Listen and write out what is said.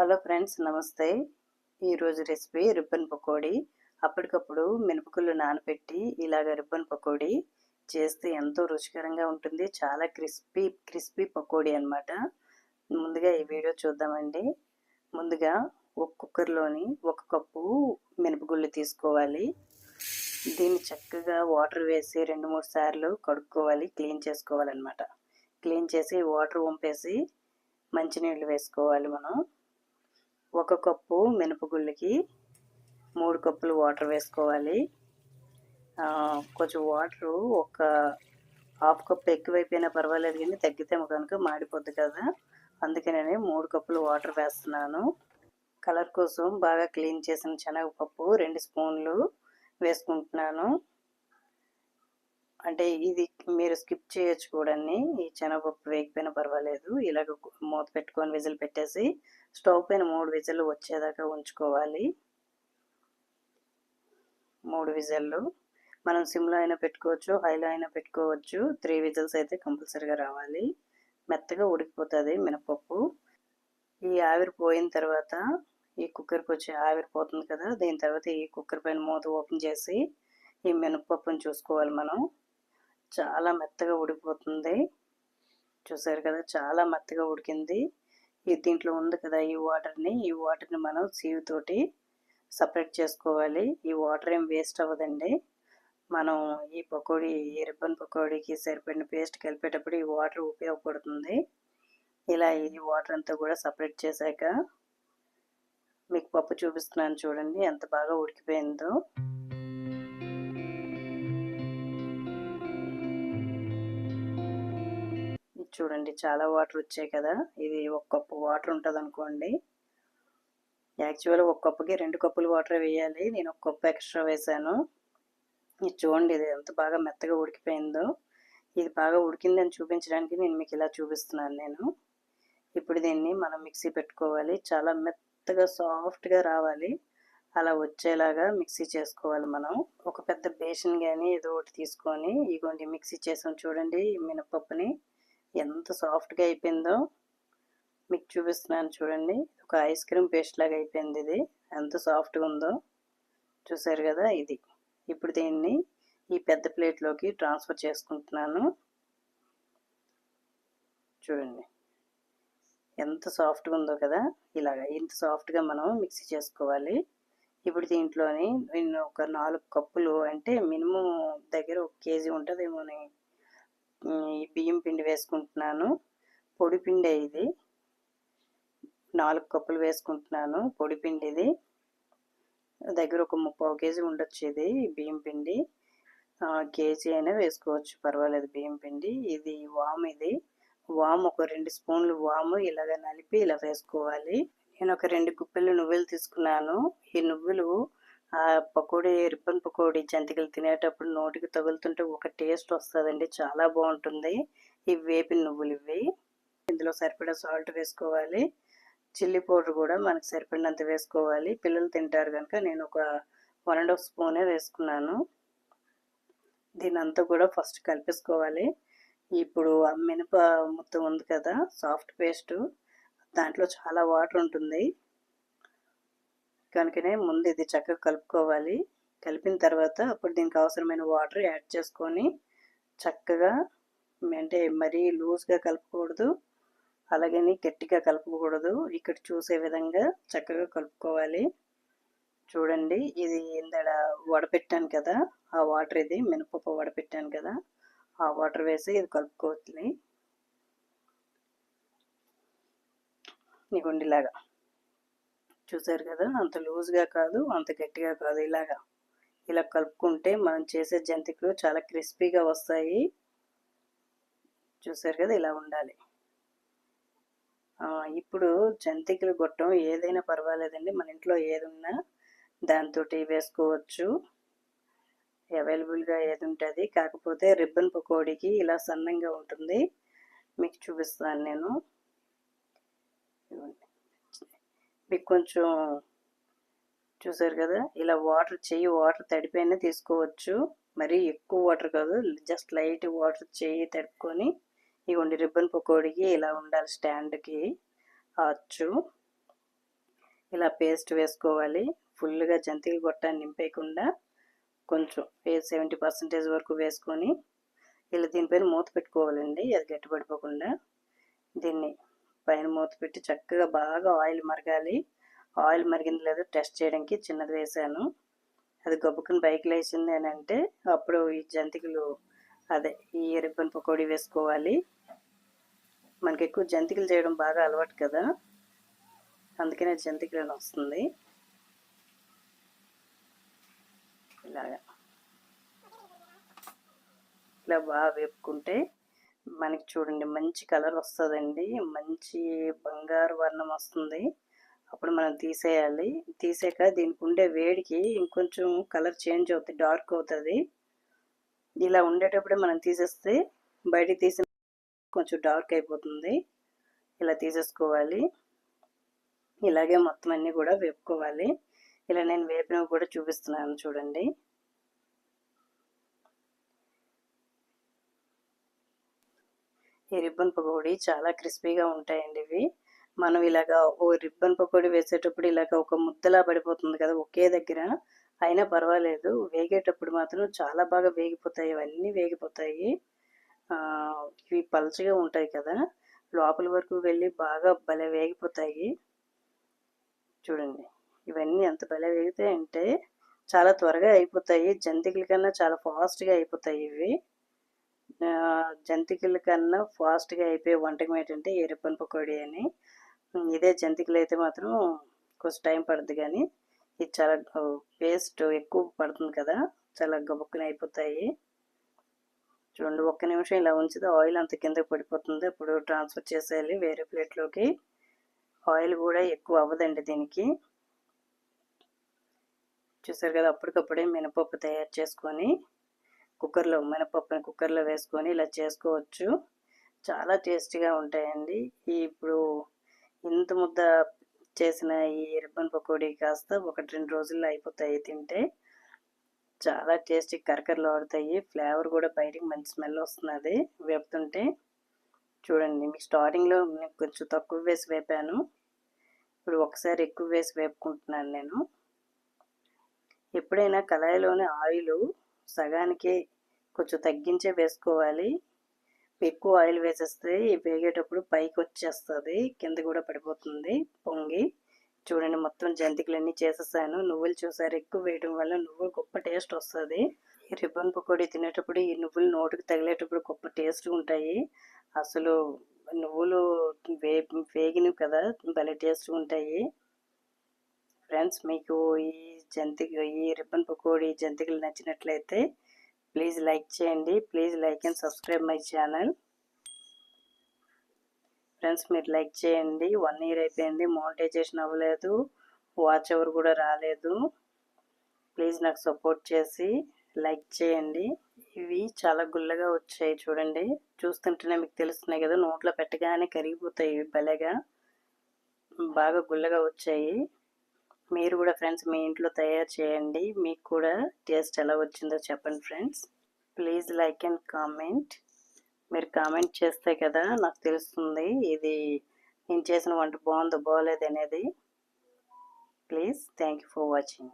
Hello friends నమస్తే. ఈరోజు recipe ribbon pakodi. అప్పటికప్పుడు మినపగుళ్ళు నానబెట్టి ఇలాగ రిబ్బన్ పకోడీ చేస్తే ఎంతో రుచికరంగా ఉంటుంది. చాలా క్రిస్పీ క్రిస్పీ పకోడీ అనమాట ముందుగా ఈ వీడియో చూద్దామండి. ముందుగా ఒక కుక్కర్లోని ఒక కప్పు మినపగుళ్ళు తీసుకోవాలి. దీన్ని చక్కగా వాటర్ వేసి రెండు మూడు సార్లు కడుక్కోవాలి క్లీన్ చేసుకోవాలన్నమాట. క్లీన్ చేసి వాటర్ వంపేసి మంచినీళ్ళు వేసుకోవాలి మనం. ఒక కప్పు మినపగుళ్ళకి మూడు కప్పులు వాటర్ వేసుకోవాలి. కొంచెం వాటరు ఒక హాఫ్ కప్ ఎక్కువైపోయినా పర్వాలేదు కానీ తగ్గితే కనుక మాడిపోద్ది కదా. అందుకే నేను మూడు కప్పులు వాటర్ వేస్తున్నాను. కలర్ కోసం బాగా క్లీన్ చేసిన శనగపప్పు రెండు స్పూన్లు వేసుకుంటున్నాను. అంటే ఇది మీరు స్కిప్ చేయొచ్చు కూడా ఈ శనగపప్పు వేగిపోయినా పర్వాలేదు. ఇలాగ మూత పెట్టుకొని విజిల్ పెట్టేసి స్టవ్ పైన మూడు విజిల్లు వచ్చేదాకా ఉంచుకోవాలి. మూడు విజిల్లు. మనం సిమ్లో అయినా పెట్టుకోవచ్చు హైలో అయినా పెట్టుకోవచ్చు. త్రీ విజిల్స్ అయితే కంపల్సరీగా రావాలి. మెత్తగా ఉడికిపోతుంది మినపప్పు. ఈ ఆవిరి పోయిన తర్వాత ఈ కుక్కర్కి వచ్చి ఆవిరి పోతుంది కదా దీని తర్వాత ఈ కుక్కర్ పైన మూత ఓపెన్ చేసి ఈ మినపప్పుని చూసుకోవాలి మనం. చాలా మెత్తగా ఉడికిపోతుంది చూసారు కదా చాలా మెత్తగా ఉడికింది. ఈ దీంట్లో ఉంది కదా ఈ వాటర్ని ఈ వాటర్ని మనం సీవ్ తోటి సపరేట్ చేసుకోవాలి. ఈ వాటర్ ఏం వేస్ట్ అవ్వదండి. మనం ఈ పకోడీ ఈ రిబ్బన్ పకోడీకి సరిపడిన పేస్ట్ కలిపేటప్పుడు ఈ వాటర్ ఉపయోగపడుతుంది. ఇలా ఈ వాటర్ అంతా కూడా సపరేట్ చేశాక మీకు పప్పు చూపిస్తున్నాను చూడండి ఎంత బాగా ఉడికిపోయిందో. చూడండి చాలా వాటర్ వచ్చాయి కదా. ఇది ఒక కప్పు వాటర్ ఉంటుంది అనుకోండి. యాక్చువల్ ఒక కప్పుకి రెండు కప్పులు వాటర్ వేయాలి. నేను ఒక కప్పు ఎక్స్ట్రా వేసాను. ఇది చూడండి ఇది ఎంత బాగా మెత్తగా ఉడికిపోయిందో. ఇది బాగా ఉడికిందని చూపించడానికి నేను మీకు ఇలా చూపిస్తున్నాను నేను. ఇప్పుడు దీన్ని మనం మిక్సీ పెట్టుకోవాలి. చాలా మెత్తగా సాఫ్ట్గా రావాలి. అలా వచ్చేలాగా మిక్సీ చేసుకోవాలి మనం. ఒక పెద్ద బేషన్ కానీ ఏదో ఒకటి తీసుకొని ఇగోండి మిక్సీ చేసాం చూడండి మినపప్పుని. ఎంత సాఫ్ట్గా అయిపోయిందో మీకు చూపిస్తున్నాను చూడండి. ఒక ఐస్ క్రీమ్ పేస్ట్ లాగా అయిపోయింది ఇది. ఎంత సాఫ్ట్గా ఉందో చూసారు కదా ఇది. ఇప్పుడు దీన్ని ఈ పెద్ద ప్లేట్లోకి ట్రాన్స్ఫర్ చేసుకుంటున్నాను. చూడండి. ఎంత సాఫ్ట్గా ఉందో కదా ఇలాగ. ఇంత సాఫ్ట్గా మనం మిక్సీ చేసుకోవాలి. ఇప్పుడు దీంట్లోని నేను ఒక నాలుగు కప్పులు అంటే మినిమం దగ్గర ఒక కేజీ ఉంటుందేమోని ఈ బియ్యం పిండి వేసుకుంటున్నాను. పొడి పిండి ఇది. నాలుగు కప్పులు వేసుకుంటున్నాను. పొడి పిండి ఇది. దగ్గర ఒక ముప్పై కేజీ ఉండొచ్చు ఇది బియ్యం పిండి. కేజీ అయినా వేసుకోవచ్చు పర్వాలేదు బియ్యం పిండి. ఇది వామ్ ఇది. వామ్ ఒక రెండు స్పూన్లు వాము ఇలాగ నలిపి ఇలా వేసుకోవాలి. నేను ఒక రెండు గుప్పెలు నువ్వులు తీసుకున్నాను. ఈ నువ్వులు ఆ పకోడీ రిబ్బన్ పకోడీ జంతికలు తినేటప్పుడు నోటికి తగులుతుంటే ఒక టేస్ట్ వస్తుందండి. చాలా బాగుంటుంది. ఇవి వేపిన నువ్వులు ఇవి. ఇందులో సరిపడా సాల్ట్ వేసుకోవాలి. చిల్లీ పౌడర్ కూడా మనకు సరిపడినంత వేసుకోవాలి. పిల్లలు తింటారు కనుక నేను ఒక వన్ అండ్ హాఫ్ స్పూనే వేసుకున్నాను. దీని అంతా కూడా ఫస్ట్ కలిపేసుకోవాలి. ఇప్పుడు మినప మొత్తం ఉంది కదా సాఫ్ట్ పేస్ట్. దాంట్లో చాలా వాటర్ ఉంటుంది. కనుకనే ముందు ఇది చక్కగా కలుపుకోవాలి. కలిపిన తర్వాత అప్పుడు దీనికి అవసరమైన వాటర్ యాడ్ చేసుకొని చక్కగా అంటే మరీ లూజ్గా కలుపుకూడదు. అలాగని గట్టిగా కలుపుకూడదు. ఇక్కడ చూసే విధంగా చక్కగా కలుపుకోవాలి. చూడండి ఇది ఇందడ వడపెట్టాను కదా ఆ వాటర్ ఇది మినపప్పు వడపెట్టాను కదా ఆ వాటర్ వేసి ఇది కలుపుకోవాలి నీకుండిలాగా చూసారు కదా అంత లూజ్గా కాదు అంత గట్టిగా కాదు. ఇలాగా ఇలా కలుపుకుంటే మనం చేసే జంతికలు చాలా క్రిస్పీగా వస్తాయి. చూసారు కదా ఇలా ఉండాలి. ఇప్పుడు జంతికలు గొట్టం ఏదైనా పర్వాలేదండి. మన ఇంట్లో ఏది ఉన్నా దాంతో వేసుకోవచ్చు. అవైలబుల్గా ఏది ఉంటుంది కాకపోతే రిబ్బన్ పకోడీకి ఇలా సన్నంగా ఉంటుంది. మీకు చూపిస్తాను నేను. మీకు కొంచెం చూసారు కదా ఇలా వాటర్ చెయ్యి వాటర్ తడిపోయినా తీసుకోవచ్చు. మరీ ఎక్కువ వాటర్ కాదు జస్ట్ లైట్ వాటర్ చెయ్యి తడుపుకొని ఇవ్వండి రిబ్బన్ పకోడీకి ఇలా ఉండాలి స్టాండ్కి అచ్చు. ఇలా పేస్ట్ వేసుకోవాలి. ఫుల్గా జంతికలు గొట్టాన్ని నింపేయకుండా కొంచెం సెవెంటీ పర్సెంటేజ్ వరకు వేసుకొని ఇలా దీనిపైన మూత పెట్టుకోవాలండి అది గట్టిపడిపోకుండా. దీన్ని పైన మూత పెట్టి చక్కగా బాగా ఆయిల్ మరగాలి. ఆయిల్ మరిగింది లేదో టెస్ట్ చేయడానికి చిన్నది వేసాను అది గబ్బుకుని పైకి లేచింది అని అంటే అప్పుడు ఈ జంతికలు అదే ఈ రిబ్బన్ పకోడీ వేసుకోవాలి. మనకి ఎక్కువ జంతికలు చేయడం బాగా అలవాటు కదా. అందుకనే జంతికలను వస్తుంది. ఇలాగా. ఇలా బాగా వేపుకుంటే మనకి చూడండి మంచి కలర్ వస్తుందండి. మంచి బంగారు వర్ణం వస్తుంది. అప్పుడు మనం తీసేయాలి. తీసాక దీనికి ఉండే వేడికి ఇంకొంచెం కలర్ చేంజ్ అవుతుంది డార్క్ అవుతుంది. ఇలా ఉండేటప్పుడే మనం తీసేస్తే బయటికి తీసిన కొంచెం డార్క్ అయిపోతుంది. ఇలా తీసేసుకోవాలి. ఇలాగే మొత్తం అన్నీ కూడా వేపుకోవాలి. ఇలా నేను వేపినవి కూడా చూపిస్తున్నాను చూడండి. ఈ రిబ్బన్ పకోడీ చాలా క్రిస్పీగా ఉంటాయండి ఇవి. మనం ఇలాగా ఓ రిబ్బన్ పకోడీ వేసేటప్పుడు ఇలాగ ఒక ముద్దలా పడిపోతుంది కదా ఒకే దగ్గర. అయినా పర్వాలేదు వేగేటప్పుడు మాత్రం చాలా బాగా వేగిపోతాయి ఇవన్నీ వేగిపోతాయి. ఇవి పలచగా ఉంటాయి కదా. లోపల వరకు వెళ్ళి బాగా భలే వేగిపోతాయి. చూడండి ఇవన్నీ ఎంత భలే వేగుతాయంటే చాలా త్వరగా అయిపోతాయి. జంతికల కన్నా చాలా ఫాస్ట్గా అయిపోతాయి ఇవి. జంతికల కన్నా ఫాస్ట్గా అయిపోయే వంటకం ఏంటంటే ఎరుపన్ పకోడీ అని. ఇదే జంతికలు అయితే మాత్రం కొంచెం టైం పడుతుంది కానీ ఇది చాలా పేస్ట్ ఎక్కువ పడుతుంది కదా చాలా గబుక్కుని అయిపోతాయి. చూడండి ఒక్క నిమిషం ఇలా ఉంచితే ఆయిల్ అంత కిందకి పడిపోతుంది. అప్పుడు ట్రాన్స్ఫర్ చేసేయాలి వేరే ప్లేట్లోకి. ఆయిల్ కూడా ఎక్కువ అవ్వదండి దీనికి. చూసారు కదా అప్పటికప్పుడే మినపప్పు తయారు చేసుకొని కుక్కర్లో మినపప్పుని కుక్కర్లో వేసుకొని ఇలా చేసుకోవచ్చు. చాలా టేస్టీగా ఉంటాయండి. ఇప్పుడు ఇంత ముద్ద చేసిన ఈ రిబ్బన్ పకోడీ కాస్త ఒకటి రెండు రోజుల్లో అయిపోతాయి తింటే. చాలా టేస్టీ కరకరలు ఆడుతాయి. ఫ్లేవర్ కూడా బయటికి మంచి స్మెల్ వస్తున్నది వేపుతుంటే చూడండి మీకు స్టార్టింగ్లో నేను కొంచెం తక్కువ వేసి వేపాను. ఇప్పుడు ఒకసారి ఎక్కువ వేసి వేపుకుంటున్నాను నేను. ఎప్పుడైనా కళాయిలోని ఆయిల్ సగానికి కొంచెం తగ్గించే వేసుకోవాలి. ఎక్కువ ఆయిల్ వేసేస్తే వేగేటప్పుడు పైకి వచ్చేస్తుంది కింద కూడా పడిపోతుంది పొంగి. చూడండి మొత్తం జంతికలన్నీ చేసేసాను. నువ్వులు చూసారు? ఎక్కువ వేయడం వల్ల నువ్వులు గొప్ప టేస్ట్ వస్తుంది. ఈ రిబ్బన్ పకోడీ తినేటప్పుడు ఈ నువ్వులు నోటికి తగిలేటప్పుడు గొప్ప టేస్ట్ ఉంటాయి. అసలు నువ్వులు వే వేగినవి కదా భలే టేస్ట్ ఉంటాయి. ఫ్రెండ్స్ మీకు ఈ జంతిక ఈ రిబ్బన్ పకోడీ జంతికలు నచ్చినట్లయితే ప్లీజ్ లైక్ చేయండి. Please like and subscribe my channel friends మీరు లైక్ చేయండి. వన్ ఇయర్ అయిపోయింది. మోనిటైజేషన్ అవ్వలేదు. వాచ్ ఎవరు కూడా రాలేదు. ప్లీజ్ నాకు సపోర్ట్ చేసి లైక్ చేయండి. ఇవి చాలా గుల్లగా వచ్చాయి చూడండి. చూస్తుంటేనే మీకు తెలుస్తున్నాయి కదా నోట్లో పెట్టగానే కరిగిపోతాయి ఇవి భలేగా. బాగా గుల్లగా వచ్చాయి. మీరు కూడా ఫ్రెండ్స్ మీ ఇంట్లో తయారు చేయండి. మీకు కూడా టేస్ట్ ఎలా వచ్చిందో చెప్పండి friends. Please like and comment. మీరు కామెంట్ చేస్తే కదా నాకు తెలుస్తుంది ఇది నేను చేసిన వంట బాగుందో బాగోలేదు అనేది please thank you for watching.